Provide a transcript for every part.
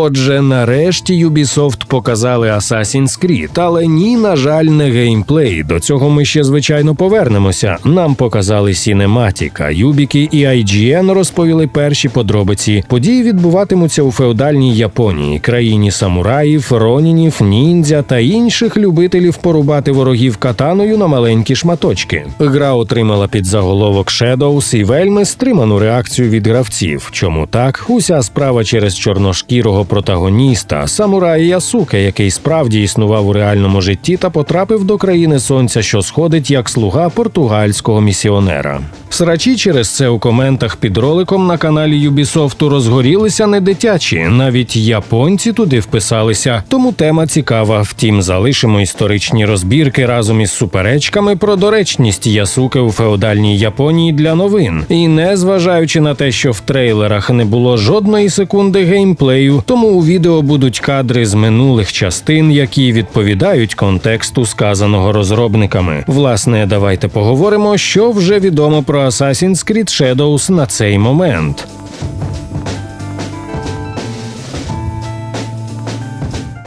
Отже, нарешті Ubisoft показали Assassin's Creed, але ні, на жаль, не геймплей. До цього ми ще звичайно повернемося. Нам показали сінематіка. Юбіки і IGN розповіли перші подробиці. Події відбуватимуться у феодальній Японії, країні самураїв, ронінів, ніндзя та інших любителів порубати ворогів катаною на маленькі шматочки. Гра отримала під заголовок Shadows і вельми стриману реакцію від гравців. Чому так? Уся справа через чорношкірого протагоніста, самурая Ясуке, який справді існував у реальному житті та потрапив до країни сонця, що сходить як слуга португальського місіонера. Срачі через це у коментах під роликом на каналі Ubisoft розгорілися не дитячі, навіть японці туди вписалися. Тому тема цікава. Втім, залишимо історичні розбірки разом із суперечками про доречність Ясуки у феодальній Японії для новин. І не зважаючи на те, що в трейлерах не було жодної секунди геймплею, тому у відео будуть кадри з минулих частин, які відповідають контексту сказаного розробниками. Власне, давайте поговоримо, що вже відомо про Assassin's Creed Shadows на цей момент.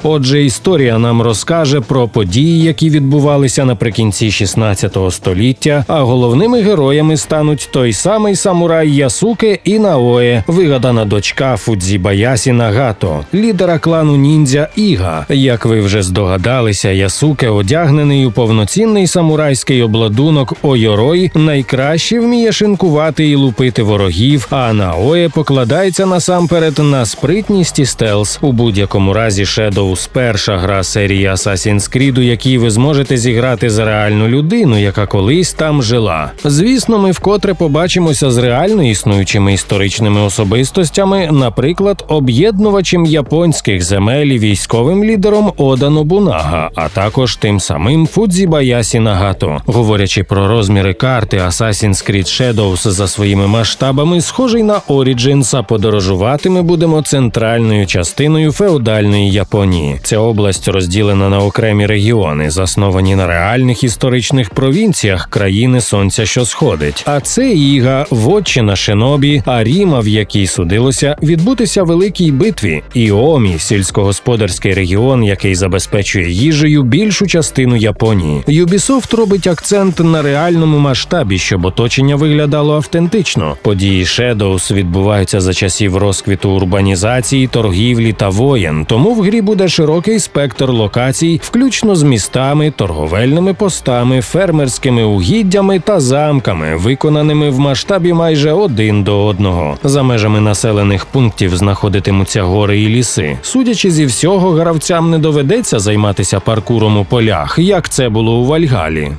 Отже, історія нам розкаже про події, які відбувалися наприкінці 16 століття, а головними героями стануть той самий самурай Ясуке і Наое, вигадана дочка Фудзібаясі Нагато, лідера клану ніндзя Іга. Як ви вже здогадалися, Ясуке, одягнений у повноцінний самурайський обладунок Ойорой, найкраще вміє шинкувати і лупити ворогів. А Наое покладається насамперед на спритність і стелс у будь-якому разі Shadow Shadows – перша гра серії Assassin's Creed, у якій ви зможете зіграти за реальну людину, яка колись там жила. Звісно, ми вкотре побачимося з реально існуючими історичними особистостями, наприклад, об'єднувачем японських земель і військовим лідером Ода Нобунага, а також тим самим Фудзібаясі Нагато. Говорячи про розміри карти Assassin's Creed Shadows за своїми масштабами, схожий на Origins, а подорожувати ми будемо центральною частиною феодальної Японії. Японії. Ця область розділена на окремі регіони, засновані на реальних історичних провінціях країни Сонця, що сходить. А це Іга, Вотчина Шинобі, Аріма, в якій судилося відбутися великій битві, і Омі, сільськогосподарський регіон, який забезпечує їжею більшу частину Японії. Юбісофт робить акцент на реальному масштабі, щоб оточення виглядало автентично. Події Shadows відбуваються за часів розквіту урбанізації, торгівлі та воєн. Тому в грі буде широкий спектр локацій, включно з містами, торговельними постами, фермерськими угіддями та замками, виконаними в масштабі майже один до одного. За межами населених пунктів знаходитимуться гори і ліси. Судячи зі всього, гравцям не доведеться займатися паркуром у полях, як це було у Вальгалі.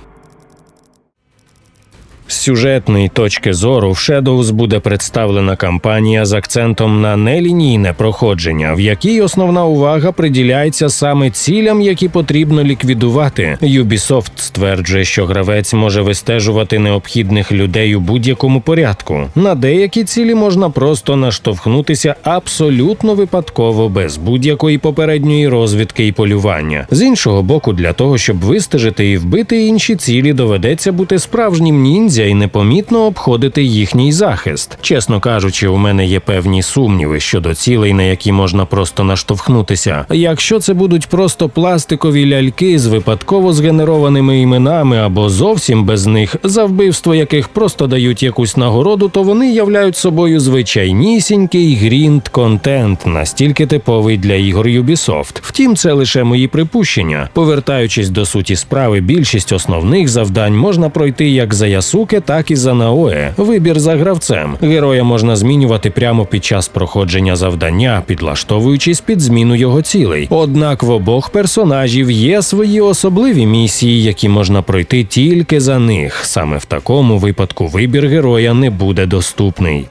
З сюжетної точки зору в Shadows буде представлена кампанія з акцентом на нелінійне проходження, в якій основна увага приділяється саме цілям, які потрібно ліквідувати. Ubisoft стверджує, що гравець може вистежувати необхідних людей у будь-якому порядку. На деякі цілі можна просто наштовхнутися абсолютно випадково, без будь-якої попередньої розвідки і полювання. З іншого боку, для того, щоб вистежити і вбити інші цілі, доведеться бути справжнім ніндзя і непомітно обходити їхній захист. Чесно кажучи, у мене є певні сумніви щодо цілей, на які можна просто наштовхнутися. Якщо це будуть просто пластикові ляльки з випадково згенерованими іменами або зовсім без них, за вбивство яких просто дають якусь нагороду, то вони являють собою звичайнісінький грінт контент, настільки типовий для ігор Ubisoft. Втім, це лише мої припущення. Повертаючись до суті справи, більшість основних завдань можна пройти як за ясуки, Сасуке, так і за Наое. Вибір за гравцем. Героя можна змінювати прямо під час проходження завдання, підлаштовуючись під зміну його цілей. Однак в обох персонажів є свої особливі місії, які можна пройти тільки за них. Саме в такому випадку вибір героя не буде доступний.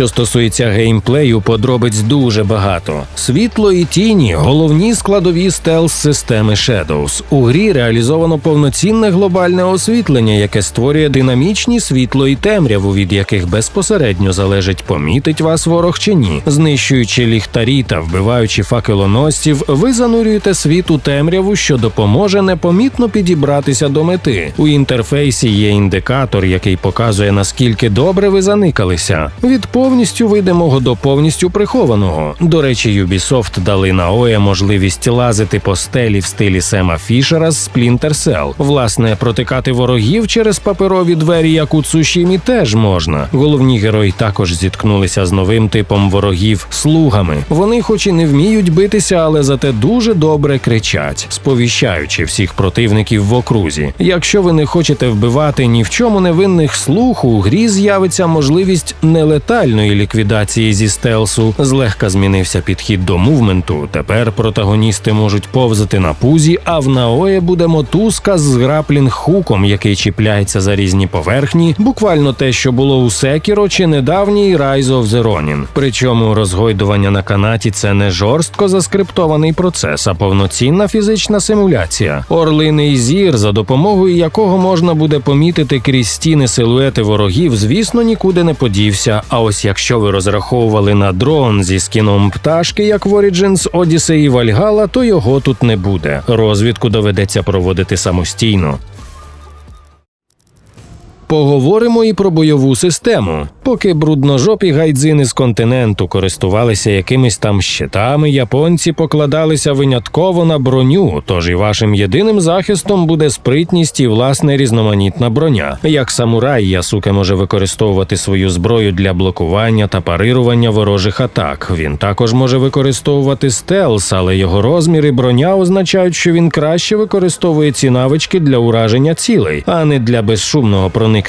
Що стосується геймплею, подробиць дуже багато. Світло і тіні головні складові стелс системи Shadows. У грі реалізовано повноцінне глобальне освітлення, яке створює динамічні світло і темряву, від яких безпосередньо залежить, помітить вас ворог чи ні. Знищуючи ліхтарі та вбиваючи факелоносців, ви занурюєте світ у темряву, що допоможе непомітно підібратися до мети. У інтерфейсі є індикатор, який показує наскільки добре ви заникалися. Від повністю видимого до повністю прихованого. До речі, Ubisoft дали Наоя можливість лазити по стелі в стилі Сема Фішера з Splinter Cell. Власне, протикати ворогів через паперові двері, як у Цушімі, теж можна. Головні герої також зіткнулися з новим типом ворогів слугами. Вони, хоч і не вміють битися, але зате дуже добре кричать, сповіщаючи всіх противників в окрузі. Якщо ви не хочете вбивати ні в чому невинних слуг, у грі з'явиться можливість нелетальної ліквідації зі стелсу. Злегка змінився підхід до мувменту. Тепер протагоністи можуть повзати на пузі, а в наое буде мотузка з граплінг хуком, який чіпляється за різні поверхні. Буквально те, що було у Секіро чи недавній Rise of the Ronin. Причому розгойдування на канаті це не жорстко заскриптований процес, а повноцінна фізична симуляція. Орлиний зір, за допомогою якого можна буде помітити крізь стіни силуети ворогів, звісно, нікуди не подівся. А ось якщо ви розраховували на дрон зі скіном пташки, як в Origins, Odyssey і Valhalla, то його тут не буде. Розвідку доведеться проводити самостійно. Поговоримо і про бойову систему. Поки брудножопі гайдзини з континенту користувалися якимись там щитами, японці покладалися винятково на броню. Тож і вашим єдиним захистом буде спритність і власне різноманітна броня. Як самурай, Ясуке може використовувати свою зброю для блокування та парирування ворожих атак. Він також може використовувати стелс, але його розмір і броня означають, що він краще використовує ці навички для ураження цілей, а не для безшумного проникнення.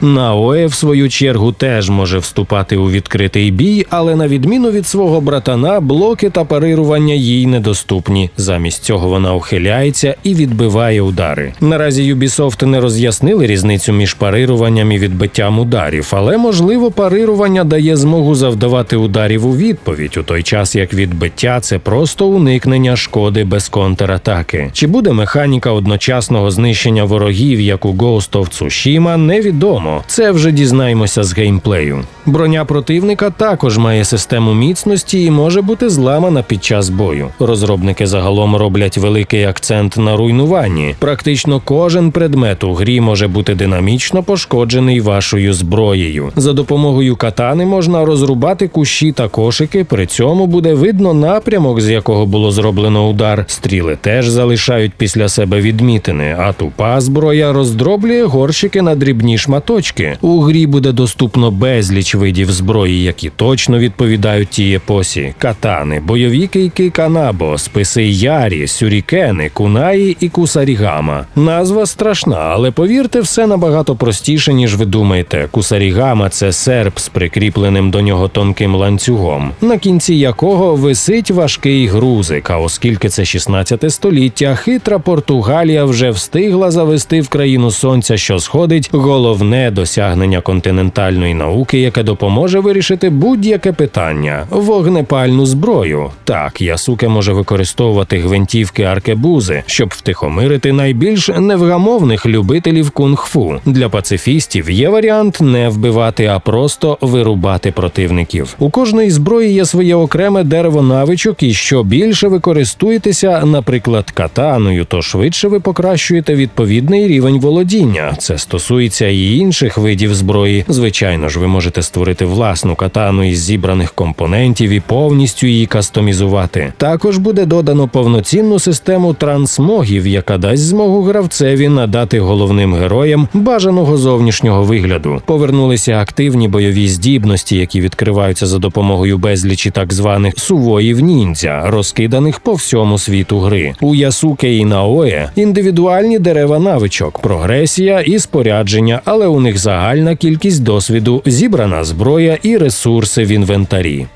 Наоe, в свою чергу, теж може вступати у відкритий бій, але на відміну від свого братана, блоки та парирування їй недоступні. Замість цього вона ухиляється і відбиває удари. Наразі Ubisoft не роз'яснили різницю між парируванням і відбиттям ударів, але можливо парирування дає змогу завдавати ударів у відповідь, у той час як відбиття це просто уникнення шкоди без контратаки. Чи буде механіка одночасного знищення ворогів, як у Ghost of Tsushima, невідомо. Це вже дізнаємося з геймплею. Броня противника також має систему міцності і може бути зламана під час бою. Розробники загалом роблять великий акцент на руйнуванні. Практично кожен предмет у грі може бути динамічно пошкоджений вашою зброєю. За допомогою катани можна розрубати кущі та кошики. При цьому буде видно напрямок, з якого було зроблено удар. Стріли теж залишають після себе відмітини, а тупа зброя роздроблює горщики на дрібні шматочки. У грі буде доступно безліч видів зброї, які точно відповідають тій епосі: катани, бойові кейки канабо, списи ярі, сюрікени, кунаї і кусарігама. Назва страшна, але повірте, все набагато простіше, ніж ви думаєте. Кусарігама це серп з прикріпленим до нього тонким ланцюгом, на кінці якого висить важкий грузик. А оскільки це 16 століття, хитра Португалія вже встигла завести в країну сонця, що сходить, головне досягнення континентальної науки, яке допоможе вирішити будь-яке питання вогнепальну зброю. Так, Ясуке може використовувати гвинтівки аркебузи, щоб втихомирити найбільш невгамовних любителів кунг-фу. Для пацифістів є варіант не вбивати, а просто вирубати противників. У кожної зброї є своє окреме дерево навичок, і що більше ви користуєтеся, наприклад, катаною, то швидше ви покращуєте відповідний рівень володіння. Це стосується і інших видів зброї. Звичайно ж, ви можете створити власну катану із зібраних компонентів і повністю її кастомізувати. Також буде додано повноцінну систему трансмогів, яка дасть змогу гравцеві надати головним героям бажаного зовнішнього вигляду. Повернулися активні бойові здібності, які відкриваються за допомогою безлічі так званих сувоїв ніндзя, розкиданих по всьому світу гри. У Ясуке і Наое індивідуальні дерева навичок, прогресія і спорядження, але у них загальна кількість досвіду, зібрана зброя і ресурси в інвентарі.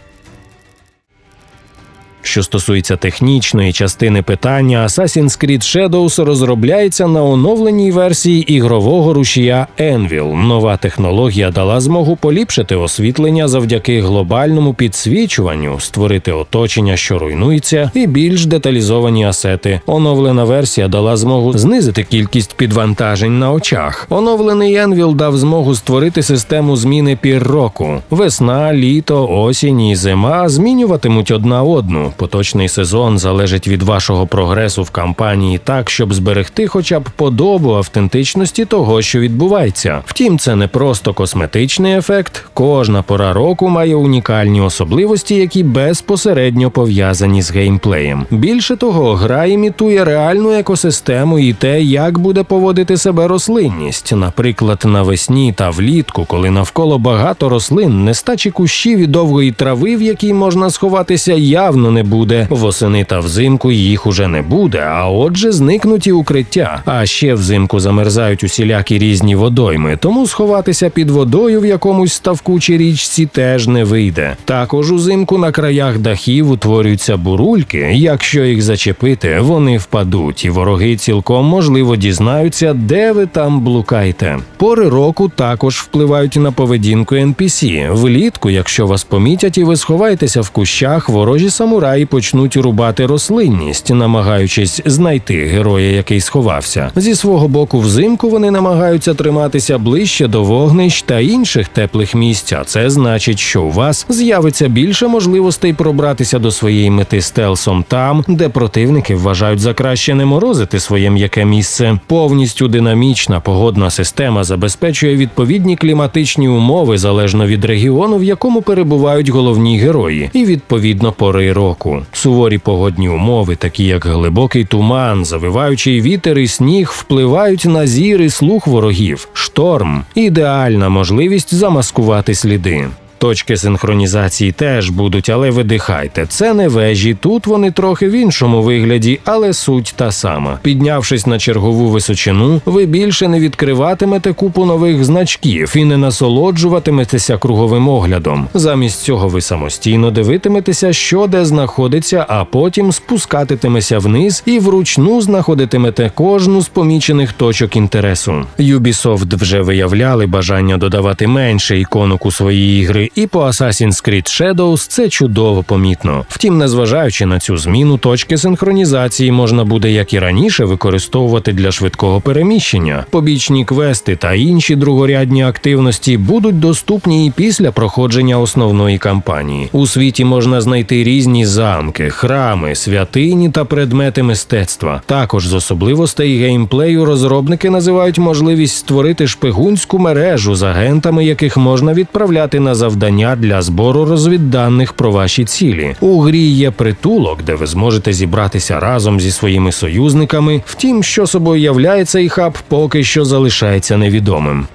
Що стосується технічної частини питання, Assassin's Creed Shadows розробляється на оновленій версії ігрового рушія Envil. Нова технологія дала змогу поліпшити освітлення завдяки глобальному підсвічуванню, створити оточення, що руйнується, і більш деталізовані асети. Оновлена версія дала змогу знизити кількість підвантажень на очах. Оновлений Envil дав змогу створити систему зміни пір року. Весна, літо, осінь і зима змінюватимуть одна одну. Поточний сезон залежить від вашого прогресу в кампанії так, щоб зберегти хоча б подобу автентичності того, що відбувається. Втім, це не просто косметичний ефект. Кожна пора року має унікальні особливості, які безпосередньо пов'язані з геймплеєм. Більше того, гра імітує реальну екосистему і те, як буде поводити себе рослинність. Наприклад, навесні та влітку, коли навколо багато рослин, нестачі кущів і довгої трави, в якій можна сховатися, явно не буде. Восени та взимку їх уже не буде, а отже, зникнуть і укриття. А ще взимку замерзають усілякі різні водойми, тому сховатися під водою в якомусь ставку чи річці теж не вийде. Також узимку на краях дахів утворюються бурульки. Якщо їх зачепити, вони впадуть, і вороги цілком можливо дізнаються, де ви там блукаєте. Пори року також впливають на поведінку NPC. Влітку, якщо вас помітять і ви сховаєтеся в кущах, ворожі самураї почнуть рубати рослинність, намагаючись знайти героя, який сховався. Зі свого боку, взимку вони намагаються триматися ближче до вогнищ та інших теплих місць. А це значить, що у вас з'явиться більше можливостей пробратися до своєї мети стелсом там, де противники вважають за краще не морозити своє м'яке місце. Повністю динамічна погодна система забезпечує відповідні кліматичні умови залежно від регіону, в якому перебувають головні герої, і відповідно пори року. Суворі погодні умови, такі як глибокий туман, завиваючий вітер і сніг, впливають на зір і слух ворогів. Шторм ідеальна можливість замаскувати сліди. Точки синхронізації теж будуть, але видихайте. Це не вежі. Тут вони трохи в іншому вигляді, але суть та сама. Піднявшись на чергову височину, ви більше не відкриватимете купу нових значків і не насолоджуватиметеся круговим оглядом. Замість цього ви самостійно дивитиметеся, що де знаходиться, а потім спускатитимеся вниз і вручну знаходитимете кожну з помічених точок інтересу. Ubisoft вже виявляли бажання додавати менше іконок у свої ігри, і по Assassin's Creed Shadows це чудово помітно. Втім, незважаючи на цю зміну, точки синхронізації можна буде, як і раніше, використовувати для швидкого переміщення. Побічні квести та інші другорядні активності будуть доступні і після проходження основної кампанії. У світі можна знайти різні замки, храми, святині та предмети мистецтва. Також з особливостей геймплею розробники називають можливість створити шпигунську мережу з агентами, яких можна відправляти на завдання для збору розвідданих про ваші цілі. У грі є притулок, де ви зможете зібратися разом зі своїми союзниками. Втім, що собою являє цей хаб, поки що залишається невідомим.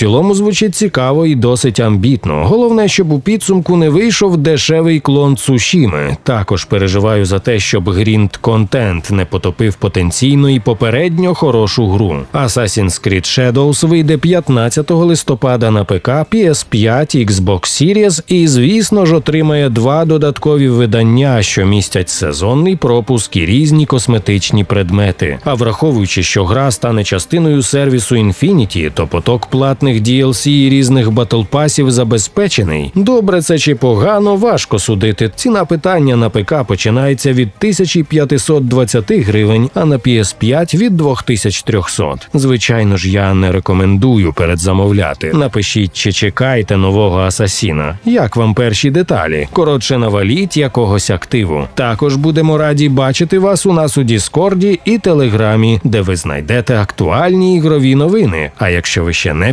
Цілому звучить цікаво і досить амбітно. Головне, щоб у підсумку не вийшов дешевий клон Цушіми. Також переживаю за те, щоб грінт контент не потопив потенційно і попередньо хорошу гру. Assassin's Creed Shadows вийде 15 листопада на ПК, PS5, Xbox Series і, звісно ж, отримає два додаткові видання, що містять сезонний пропуск і різні косметичні предмети. А враховуючи, що гра стане частиною сервісу Infinity, то поток платних DLC і різних батлпасів забезпечений. Добре це чи погано, важко судити. Ціна питання на ПК починається від 1520 гривень, а на PS5 від 2300. Звичайно ж, я не рекомендую передзамовляти. Напишіть, чи чекаєте нового асасіна. Як вам перші деталі? Коротше, наваліть якогось активу. Також будемо раді бачити вас у нас у Діскорді і Телеграмі, де ви знайдете актуальні ігрові новини. А якщо ви ще не